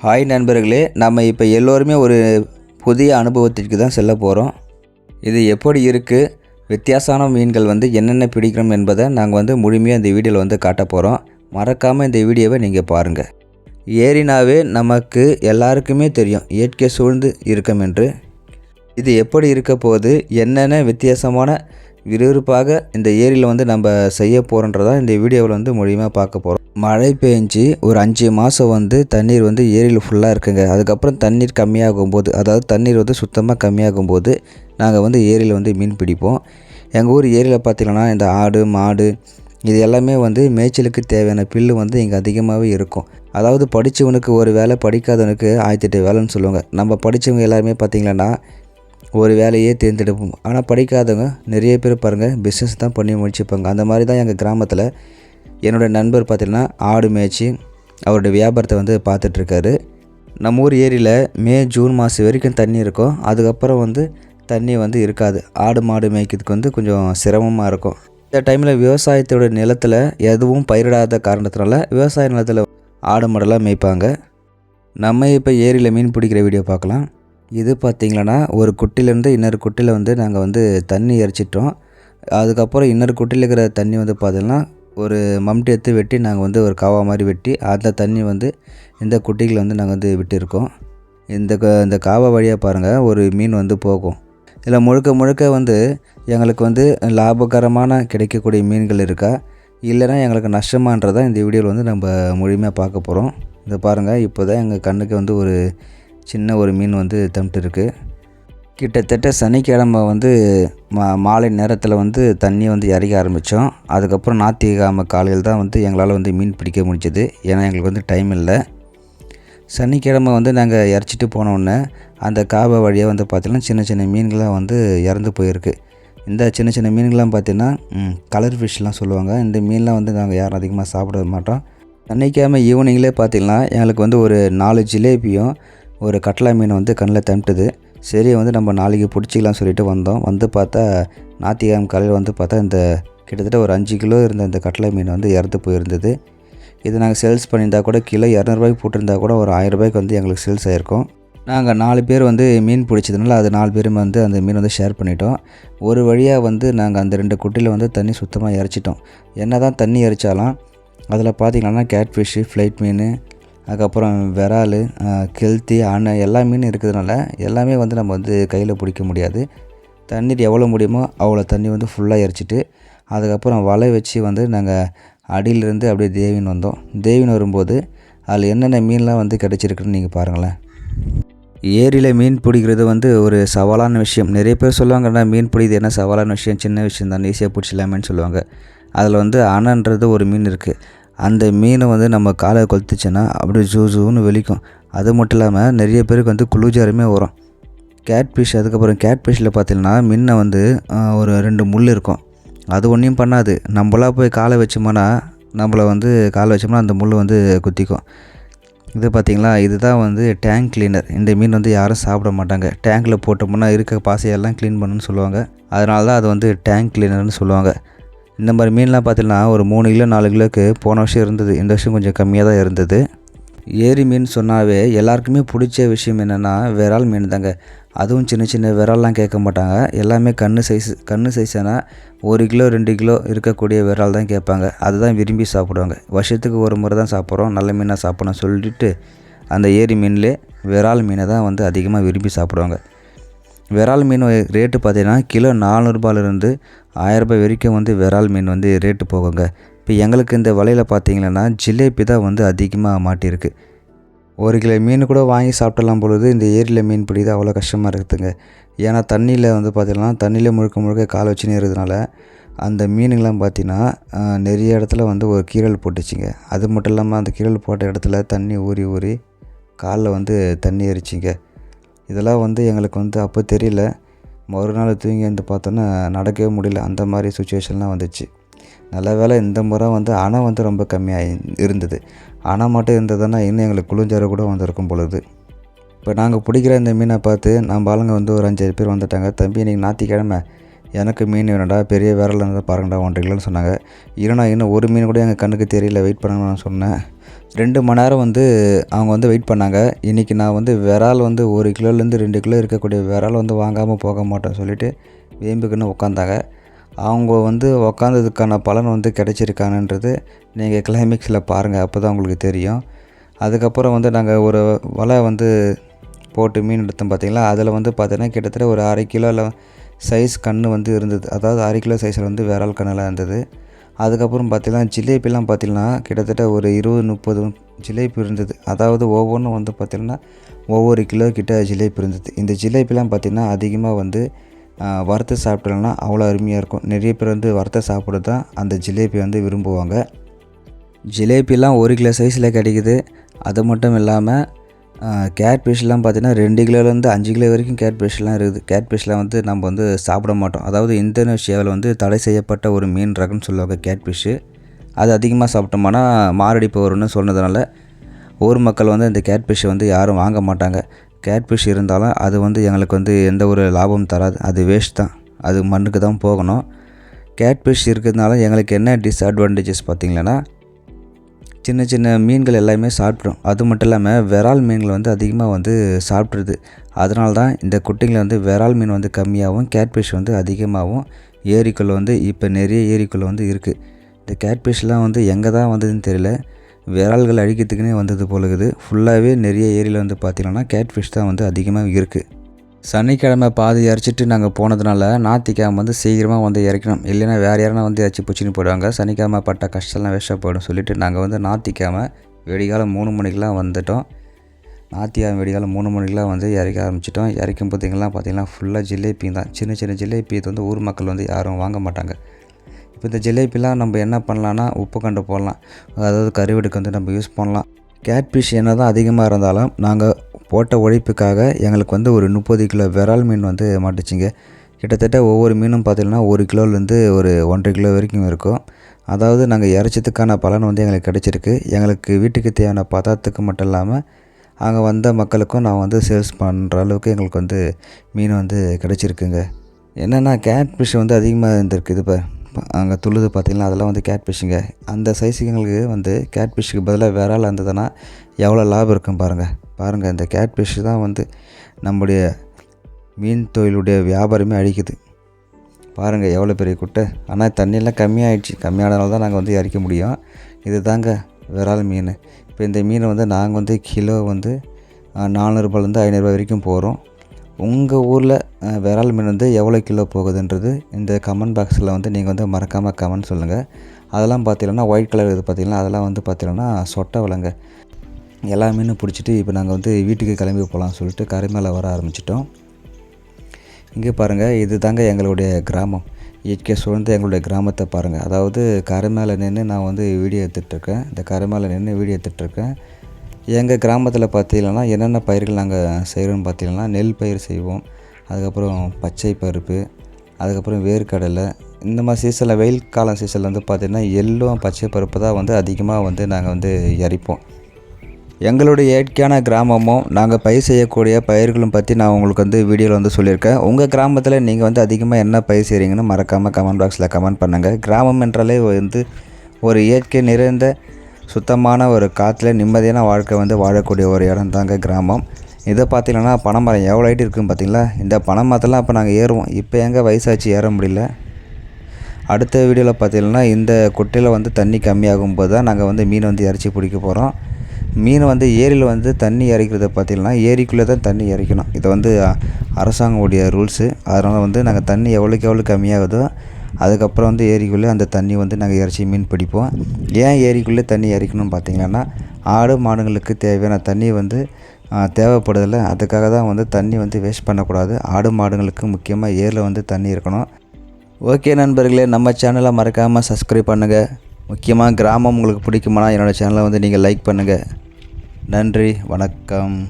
Hi நண்பர்களே நம்ம இப்போ எல்லோருமே ஒரு புதிய அனுபவத்திற்கு தான் செல்ல போகிறோம் இது எப்படி இருக்குது வித்தியாசமான மீன்கள் வந்து என்னென்ன பிடிக்கிறோம் என்பதை நாங்கள் வந்து முழுமையாக இந்த வீடியோவில் வந்து காட்ட போகிறோம் மறக்காமல் இந்த வீடியோவை நீங்கள் பாருங்கள் ஏரினாவே நமக்கு எல்லாருக்குமே தெரியும் இயற்கை சூழ்ந்து இருக்கும் என்று. இது எப்படி இருக்க போகுது? என்னென்ன வித்தியாசமான விறுவிறுப்பாக இந்த ஏரியில் வந்து நம்ம செய்ய போகிறோன்றதா இந்த வீடியோவில் வந்து மூலியமாக பார்க்க போகிறோம் மழை பெஞ்சு ஒரு அஞ்சு மாதம் வந்து தண்ணீர் வந்து ஏரியில் ஃபுல்லாக இருக்குங்க. அதுக்கப்புறம் தண்ணீர் கம்மியாகும் போது அதாவது தண்ணீர் வந்து சுத்தமாக கம்மியாகும் போது நாங்கள் வந்து ஏரியில் வந்து மீன் பிடிப்போம். எங்கள் ஊர் ஏரியில் பார்த்திங்கன்னா இந்த ஆடு மாடு இது எல்லாமே வந்து மேய்ச்சலுக்கு தேவையான பில்லு வந்து இங்கே அதிகமாகவே இருக்கும். அதாவது படித்தவனுக்கு ஒரு வேலை படிக்காதவனுக்கு ஆயிரத்தெட்டு வேலைன்னு சொல்லுவாங்க. நம்ம படித்தவங்க எல்லாருமே பார்த்திங்கன்னா ஒரு வேலையே தேர்ந்தெடுப்போம். ஆனால் படிக்காதவங்க நிறைய பேர் பாருங்கள் பிஸ்னஸ் தான் பண்ணி முடிச்சுப்பாங்க. அந்த மாதிரி தான் எங்கள் கிராமத்தில் என்னோடய நண்பர் பார்த்திங்கன்னா ஆடு மேய்ச்சி அவருடைய வியாபாரத்தை வந்து பார்த்துட்ருக்காரு நம்ம ஊர் ஏரியில் மே ஜூன் மாதம் வரைக்கும் தண்ணி இருக்கும். அதுக்கப்புறம் வந்து தண்ணி வந்து இருக்காது. ஆடு மாடு மேய்க்கிறதுக்கு வந்து கொஞ்சம் சிரமமாக இருக்கும். இந்த டைமில் விவசாயத்தோட நிலத்தில் எதுவும் பயிரிடாத காரணத்தினால விவசாய நிலத்தில் ஆடு மாடெல்லாம் மேய்ப்பாங்க. நம்ம இப்போ ஏரியில் மீன் பிடிக்கிற வீடியோ பார்க்கலாம். இது பார்த்திங்கன்னா ஒரு குட்டிலேருந்து இன்னொரு குட்டியில் வந்து நாங்கள் வந்து தண்ணி எரிச்சிட்டோம். அதுக்கப்புறம் இன்னொரு குட்டியில் இருக்கிற தண்ணி வந்து பார்த்திங்கன்னா ஒரு மம்டி எடுத்து வெட்டி நாங்கள் வந்து ஒரு காவா மாதிரி வெட்டி அந்த தண்ணி வந்து இந்த குட்டிகளை வந்து நாங்கள் வந்து விட்டிருக்கோம். இந்த இந்த காவா வழியாக பாருங்கள் ஒரு மீன் வந்து போகும். இதில் முழுக்க முழுக்க வந்து எங்களுக்கு வந்து லாபகரமான கிடைக்கக்கூடிய மீன்கள் இருக்கா? இல்லைன்னா எங்களுக்கு நஷ்டமான்றதான் இந்த வீடியோவில் வந்து நம்ம முழுமையாக பார்க்க போகிறோம் இதை பாருங்கள் இப்போ தான் எங்கள் கண்ணுக்கு வந்து ஒரு சின்ன ஒரு மீன் வந்து தம்பிட்டு இருக்குது கிட்டத்தட்ட சனிக்கிழமை வந்து மா மாலை நேரத்தில் வந்து தண்ணி வந்து இறக்க ஆரம்பித்தோம் அதுக்கப்புறம் ஞாயிற்றுக்கிழமை காலையில் தான் வந்து எங்களால் வந்து மீன் பிடிக்க முடிஞ்சது. ஏன்னா எங்களுக்கு வந்து டைம் இல்லை. சனிக்கிழமை வந்து நாங்கள் இறச்சிட்டு போனோடனே அந்த காபை வழியாக வந்து பார்த்திங்கன்னா சின்ன சின்ன மீன்கள்லாம் வந்து இறந்து போயிருக்கு. இந்த சின்ன சின்ன மீன்கள்லாம் பார்த்திங்கன்னா கலர் ஃபிஷ்லாம் சொல்லுவாங்க. இந்த மீன்லாம் வந்து நாங்கள் யாரும் அதிகமாக சாப்பிட மாட்டோம். சனிக்கிழமை ஈவினிங்லேயே பார்த்திங்கன்னா எங்களுக்கு வந்து ஒரு நாலு ஜிலேபியும் ஒரு கட்லா மீன் வந்து கண்ணில் தம்பிட்டுது. சரி வந்து நம்ம நாளைக்கு பிடிச்சிக்கலாம் சொல்லிட்டு வந்தோம். வந்து பார்த்தா ஞாயிற்றுக்கிழமை காலையில் வந்து பார்த்தா இந்த கிட்டத்தட்ட ஒரு அஞ்சு கிலோ இருந்த இந்த கட்லா மீன் வந்து இறந்து போயிருந்தது. இது நாங்கள் சேல்ஸ் பண்ணியிருந்தா கூட கிலோ இரநூறுபாய்க்கு போட்டிருந்தா கூட ஒரு ஆயிரரூபாய்க்கு வந்து எங்களுக்கு சேல்ஸ் ஆகிருக்கும் நாங்கள் நாலு பேர் வந்து மீன் பிடிச்சதுனால அது நாலு பேரும் வந்து அந்த மீன் வந்து ஷேர் பண்ணிட்டோம். ஒரு வழியாக வந்து நாங்கள் அந்த ரெண்டு குட்டியில் வந்து தண்ணி சுத்தமாக இறைச்சிட்டோம். என்ன தான் தண்ணி இறைச்சாலும் அதில் பார்த்திங்கன்னா கேட்ஃபிஷ்ஷு ஃப்ளைட் மீன் அதுக்கப்புறம் விரால் கெல்த்தி அணை எல்லா மீனும் இருக்கிறதுனால எல்லாமே வந்து நம்ம வந்து கையில் பிடிக்க முடியாது. தண்ணீர் எவ்வளோ முடியுமோ அவ்வளோ தண்ணி வந்து ஃபுல்லாக எரிச்சிட்டு அதுக்கப்புறம் வலை வச்சு வந்து நாங்கள் அடியிலிருந்து அப்படியே தேவின் வந்தோம். தேவின் வரும்போது அதில் என்னென்ன மீன்லாம் வந்து கிடச்சிருக்குன்னு நீங்கள் பாருங்களேன். ஏரியில் மீன் பிடிக்கிறது வந்து ஒரு சவாலான விஷயம். நிறைய பேர் சொல்லுவாங்கன்னா மீன் பிடிக்கிறது என்ன சவாலான விஷயம்? சின்ன விஷயம் தான் ஈஸியாக பிடிச்சிடலாமேன்னு சொல்லுவாங்க. அதில் வந்து அணன்றது ஒரு மீன் இருக்குது அந்த மீனை வந்து நம்ம காலை கொளுத்துச்சுன்னா அப்படியே ஜூ ஜூன்னு வெளிக்கும் அது மட்டும் இல்லாமல் நிறைய பேருக்கு வந்து குளிர்ஜாருமே வரும். கேட்ஃபிஷ் அதுக்கப்புறம் கேட்ஃபிஷில் பார்த்திங்கன்னா பார்த்தீங்கன்னா முன்ன வந்து ஒரு ரெண்டு முள் இருக்கும். அது ஒன்றையும் பண்ணாது. நம்மளா போய் காலை வச்சோம்னா நம்மளை வந்து காலை வச்சோம்னா அந்த முள் வந்து குத்திக்கும். இது பார்த்திங்களா இதுதான் வந்து டேங்க் கிளீனர் இந்த மீன் வந்து யாரும் சாப்பிட மாட்டாங்க. டேங்க்கில் போட்டோம்னா இருக்க பாசையெல்லாம் க்ளீன் பண்ணுன்னு சொல்லுவாங்க. அதனால தான் அது வந்து டேங்க் கிளீனர்னு சொல்லுவாங்க. இந்த மாதிரி மீன்லாம் பார்த்தீங்கன்னா ஒரு மூணு கிலோ நாலு கிலோக்கு போன வருஷம் இருந்தது. இந்த வருஷம் கொஞ்சம் கம்மியாக தான் இருந்தது. ஏரி மீன் சொன்னாவே எல்லாருக்குமே பிடிச்ச விஷயம் என்னென்னா விரால் மீன் தாங்க. அதுவும் சின்ன சின்ன விரால்லாம் கேட்க மாட்டாங்க. எல்லாமே கண்ணு சைஸ் கண்ணு சைஸானா ஒரு கிலோ ரெண்டு கிலோ இருக்கக்கூடிய விரால் தான் கேட்பாங்க. அதுதான் விரும்பி சாப்பிடுவாங்க. வருஷத்துக்கு ஒரு முறை தான் சாப்பிட்றோம். நல்ல மீனாக சாப்பிடணும் சொல்லிட்டு அந்த ஏரி மீன்லே விரால் மீனை தான் வந்து அதிகமாக விரும்பி சாப்பிடுவாங்க. விரால் மீன் ரேட்டு பார்த்தீங்கன்னா கிலோ நானூறுபாலேருந்து ஆயரரூபா வரைக்கும் வந்து விரால் மீன் வந்து ரேட்டு போகுங்க. இப்போ எங்களுக்கு இந்த வலையில் பார்த்தீங்கன்னா ஜிலேபி தான் வந்து அதிகமாக மாட்டியிருக்கு ஒரு கிலோ மீன் கூட வாங்கி சாப்பிடலாம் பொழுது இந்த ஏரியில் மீன் பிடிக்கிறது அவ்வளோ கஷ்டமாக இருக்குதுங்க. ஏன்னா தண்ணியில் வந்து பார்த்திங்கன்னா தண்ணியில் முழுக்க முழுக்க காலை வச்சுன்னு இருக்கிறதுனால அந்த மீனுங்கெல்லாம் பார்த்திங்கன்னா நிறைய இடத்துல வந்து ஒரு கீரல் போட்டுச்சுங்க. அது மட்டும் இல்லாமல் அந்த கீரல் போட்ட இடத்துல தண்ணி ஊறி ஊறி காலில் வந்து தண்ணி எரிச்சிங்க. இதெல்லாம் வந்து எங்களுக்கு வந்து அப்போ தெரியல. மறுநாள் தூங்கி வந்து பார்த்தோன்னா நடக்கவே முடியல. அந்த மாதிரி சுச்சுவேஷன்லாம் வந்துச்சு. நல்ல வேளை இந்த முறை வந்து அணை வந்து ரொம்ப கம்மியாக இருந்தது. அணை மட்டும் இருந்ததுன்னா இன்னும் எங்களுக்கு குளிஞ்சார கூட வந்திருக்கும் பொழுது. இப்போ நாங்கள் பிடிக்கிற இந்த மீனை பார்த்து நம்ம ஆளுங்க வந்து ஒரு அஞ்சு பேர் வந்துட்டாங்க. தம்பி இன்றைக்கி ஞாயிற்றுக்கிழமை. எனக்கு மீன் வேணும்டா. பெரிய விரல் இருந்தால் பாருங்கடா ஒன்றரை கிலோன்னு சொன்னாங்க. இல்லைனா இன்னும் ஒரு மீன் கூட எங்கள் கண்ணுக்கு தெரியல. வெயிட் பண்ணுங்கன்னு நான் சொன்னேன். ரெண்டு மணி நேரம் வந்து அவங்க வந்து வெயிட் பண்ணாங்க. இன்றைக்கி நான் வந்து விரால் வந்து ஒரு கிலோலேருந்து ரெண்டு கிலோ இருக்கக்கூடிய விரால் வந்து வாங்காமல் போக மாட்டேன்னு சொல்லிட்டு வேம்புக்குன்னு உட்காந்தாங்க அவங்க வந்து உக்காந்ததுக்கான பலன் வந்து கிடச்சிருக்கானன்றது நீங்கள் கிளைமேக்ஸில் பாருங்கள் அப்போ தான் உங்களுக்கு தெரியும். அதுக்கப்புறம் வந்து நாங்கள் ஒரு வலை வந்து போட்டு மீன் எடுத்தோம் பார்த்திங்களா அதில் வந்து பார்த்தீங்கன்னா கிட்டத்தட்ட ஒரு அரை கிலோவில் சைஸ் கன்று வந்து இருந்தது. அதாவது அரை கிலோ சைஸில் வந்து விரால் கண்ணெல்லாம் இருந்தது. அதுக்கப்புறம் பார்த்தீங்கன்னா ஜிலேபிலாம் பார்த்தீங்கன்னா கிட்டத்தட்ட ஒரு இருபது முப்பது ஜிலேபி இருந்தது. அதாவது ஒவ்வொன்றும் வந்து பார்த்திங்கன்னா ஒவ்வொரு கிலோ கிட்ட ஜிலேபி இருந்தது. இந்த ஜிலேபிலாம் பார்த்திங்கன்னா அதிகமாக வந்து வறுத்து சாப்பிட்டோம்னா அவ்வளோ அருமையாக இருக்கும். நிறைய பேர் வந்து வறுத்த சாப்பிட தான் அந்த ஜிலேபி வந்து விரும்புவாங்க. ஜிலேபிலாம் ஒரு கிலோ சைஸில் கிடைக்குது. அது மட்டும் இல்லாமல் கேட் ஃபிஷ்லாம் பார்த்தீங்கன்னா ரெண்டு கிலோலேருந்து அஞ்சு கிலோ வரைக்கும் கேட் ஃபிஷ்லாம் இருக்குது. கேட் ஃபிஷ்லாம் வந்து நம்ம வந்து சாப்பிட மாட்டோம். அதாவது இந்தோனேஷியாவில் வந்து தடை செய்யப்பட்ட ஒரு மீன் ரகம்னு சொல்லுவாங்க கேட் ஃபிஷ்ஷு அது அதிகமாக சாப்பிட்டோம்னா மாரடைப்பு வரும்னு சொன்னதுனால ஊர் மக்கள் வந்து இந்த கேட் ஃபிஷ்ஷை வந்து யாரும் வாங்க மாட்டாங்க. கேட் ஃபிஷ் இருந்தாலும் அது வந்து எங்களுக்கு வந்து எந்த ஒரு லாபமும் தராது. அது வேஸ்ட் தான். அது மண்ணுக்கு தான் போகணும். கேட் ஃபிஷ் இருக்கிறதுனால எங்களுக்கு என்ன டிஸ்அட்வான்டேஜஸ் பார்த்திங்கன்னா சின்ன சின்ன மீன்கள் எல்லாமே சாப்பிட்ரும் அது மட்டும் இல்லாமல் விரால் மீன்கள் வந்து அதிகமாக வந்து சாப்பிட்ருது அதனால தான் இந்த குட்டிங்களை வந்து விரால் மீன் வந்து கம்மியாகவும் கேட்ஃபிஷ் வந்து அதிகமாகவும் ஏரிக்குள்ளே வந்து இப்போ நிறைய ஏரிக்குள்ளே வந்து இருக்குது இந்த கேட்ஃபிஷ்லாம் வந்து எங்கே தான் வந்ததுன்னு தெரியல. விரால்கள் அழிக்கிறதுக்குனே வந்தது போல இருக்குது ஃபுல்லாகவே நிறைய ஏரியில் வந்து பார்த்திங்கன்னா கேட்ஃபிஷ் தான் வந்து அதிகமாக இருக்குது சனிக்கிழமை பாதி இறச்சிட்டு நாங்கள் போனதுனால ஞாயிற்றுக்கிழமை வந்து சீக்கிரமாக வந்து இறக்கணும் இல்லைன்னா வேறு யாருனா வந்து இறச்சி பிடிச்சின்னு போயிடுவாங்க. சனிக்கிழமை பட்ட கஷ்டம்லாம் வேஸ்ட்டாக போயிடும் சொல்லிட்டு நாங்கள் வந்து ஞாயிற்றுக்கிழமை வெடிகாலம் மூணு மணிக்கெலாம் வந்துட்டோம். ஞாயிற்றுக்கிழமை வெடிகாலம் மூணு மணிக்கெலாம் வந்து இறக்க ஆரம்பிச்சிட்டோம். இறக்கும் போதிங்கலாம் பார்த்திங்கன்னா ஃபுல்லாக ஜிலேபி தான். சின்ன சின்ன ஜிலேபி இது வந்து ஊர் மக்கள் வந்து யாரும் வாங்க மாட்டாங்க. இப்போ இந்த ஜிலேபிலாம் நம்ம என்ன பண்ணலான்னா உப்பு கண்டு போடலாம். அதாவது கருவெடுக்கு வந்து நம்ம யூஸ் பண்ணலாம். கேட்ஃபிஷ் என்ன தான் அதிகமாக இருந்தாலும் நாங்கள் போட்ட உழைப்புக்காக எங்களுக்கு வந்து ஒரு முப்பது கிலோ விரால் மீன் வந்து மாட்டுச்சிங்க. கிட்டத்தட்ட ஒவ்வொரு மீனும் பார்த்திங்கன்னா ஒரு கிலோலேருந்து ஒரு ஒன்றரை கிலோ வரைக்கும் இருக்கும். அதாவது நாங்கள் இறைச்சதுக்கான பலன் வந்து எங்களுக்கு கிடச்சிருக்கு. எங்களுக்கு வீட்டுக்கு தேவையான பதார்த்தத்துக்கு மட்டும் இல்லாமல் அங்கே வந்த மக்களுக்கும் நான் வந்து சேல்ஸ் பண்ணுற அளவுக்கு எங்களுக்கு வந்து மீன் வந்து கிடச்சிருக்குங்க. என்னென்னா கேட் ஃபிஷ் வந்து அதிகமாக இருந்திருக்கு இப்போ. அங்கே துள்ளுது பார்த்திங்கன்னா அதெல்லாம் வந்து கேட் ஃபிஷ்ஷுங்க அந்த சைஸுக்கு எங்களுக்கு வந்து கேட் ஃபிஷ்ஷுக்கு பதிலாக விரால் இருந்ததுன்னா எவ்வளோ லாபம் இருக்கும் பாருங்கள் பாருங்கள் இந்த கேட்ஃபிஷ் தான் வந்து நம்முடைய மீன் தொழிலுடைய வியாபாரமே அழிக்குது. பாருங்கள் எவ்வளோ பெரிய குட்டை. ஆனால் தண்ணியெல்லாம் கம்மியாயிடுச்சு. கம்மியானதுனால தான் நாங்கள் வந்து இறக்க முடியும். இது தாங்க விரால் மீன். இப்போ இந்த மீனை வந்து நாங்கள் வந்து கிலோ வந்து நானூறுபாலேருந்து ஐநூறுரூவா வரைக்கும் போகிறோம் உங்கள் ஊரில் விரால் மீன் வந்து எவ்வளோ கிலோ போகுதுன்றது இந்த கமெண்ட் பாக்ஸில் வந்து நீங்கள் வந்து மறக்காமல் கமெண்ட் சொல்லுங்கள் அதெல்லாம் பார்த்தீங்கன்னா ஒயிட் கலர் இது பார்த்தீங்கன்னா அதெல்லாம் வந்து பார்த்தீங்கன்னா சொட்டை விலங்க. எல்லா மீனும் பிடிச்சிட்டு இப்போ நாங்கள் வந்து வீட்டுக்கு கிளம்பி போகலாம்னு சொல்லிட்டு கரை மேலே வர ஆரம்பிச்சிட்டோம். இங்கே பாருங்கள் இது தாங்க எங்களுடைய கிராமம். இயற்கை சூழ்ந்து எங்களுடைய கிராமத்தை பாருங்கள் அதாவது கரை மேலே நின்று நான் வந்து வீடியோ எடுத்துகிட்ருக்கேன் இந்த கரை மேலே நின்று வீடியோ எடுத்துகிட்ருக்கேன் எங்கள் கிராமத்தில் பார்த்தீங்கன்னா என்னென்ன பயிர்கள் நாங்கள் செய்கிறோம்னு பார்த்தீங்கன்னா நெல் பயிர் செய்வோம். அதுக்கப்புறம் பச்சை பருப்பு அதுக்கப்புறம் வேர்க்கடலை. இந்த மாதிரி சீசனில் வெயில் காலம் சீசனில் வந்து பார்த்திங்கன்னா எள்ளும் பச்சை பருப்பு தான் வந்து அதிகமாக வந்து நாங்கள் வந்து இறைப்போம் எங்களுடைய இயற்கையான கிராமமும் நாங்கள் பயிர் செய்யக்கூடிய பயிர்களும் பற்றி நான் உங்களுக்கு வந்து வீடியோவில் வந்து சொல்லியிருக்கேன். உங்கள் கிராமத்தில் நீங்கள் வந்து அதிகமாக என்ன பயிர் செய்கிறீங்கன்னு மறக்காமல் கமெண்ட் பாக்ஸில் கமெண்ட் பண்ணுங்கள் கிராமம் என்றாலே வந்து ஒரு இயற்கை நிறைந்த சுத்தமான ஒரு காற்றுல நிம்மதியான வாழ்க்கை வந்து வாழக்கூடிய ஒரு இடம் தாங்க கிராமம். இதை பார்த்தீங்கன்னா பனைமரம் எவ்வளோ ஹைட் இருக்குன்னு பார்த்தீங்களா? இந்த பனைமரத்தெல்லாம் அப்போ நாங்கள் ஏறுவோம். இப்போ எங்கே வயசாச்சு ஏற முடியல. அடுத்த வீடியோவில் பார்த்தீங்கன்னா இந்த குட்டையில் வந்து தண்ணி கம்மியாகும் போது தான் நாங்கள் வந்து மீன் வந்து இறச்சி பிடிக்க போகிறோம் மீன் வந்து ஏரியில் வந்து தண்ணி இறைக்கிறத பார்த்திங்கன்னா ஏரிக்குள்ளே தான் தண்ணி இறைக்கணும். இது வந்து அ, அரசாங்கமுடைய ரூல்ஸு. அதனால் வந்து நாங்கள் தண்ணி எவ்வளோக்கு எவ்வளோ கம்மியாகுதோ அதுக்கப்புறம் வந்து ஏரிக்குள்ளே அந்த தண்ணி வந்து நாங்கள் இறைச்சி மீன் பிடிப்போம். ஏன் ஏரிக்குள்ளே தண்ணி இறைக்கணும்னு பார்த்தீங்கன்னா ஆடு மாடுங்களுக்கு தேவையான தண்ணி வந்து ஆ, தேவைப்படுதில்ல. அதுக்காக தான் வந்து தண்ணி வந்து வேஸ்ட் பண்ணக்கூடாது. ஆடு மாடுங்களுக்கு முக்கியமாக ஏரியில் வந்து தண்ணி இருக்கணும் ஓகே நண்பர்களே நம்ம சேனலை மறக்காமல் சப்ஸ்கிரைப் பண்ணுங்கள் முக்கியமாக கிராமம் உங்களுக்கு பிடிக்குமானா என்னோடய சேனலை வந்து நீங்கள் லைக் பண்ணுங்கள் நன்றி வணக்கம்.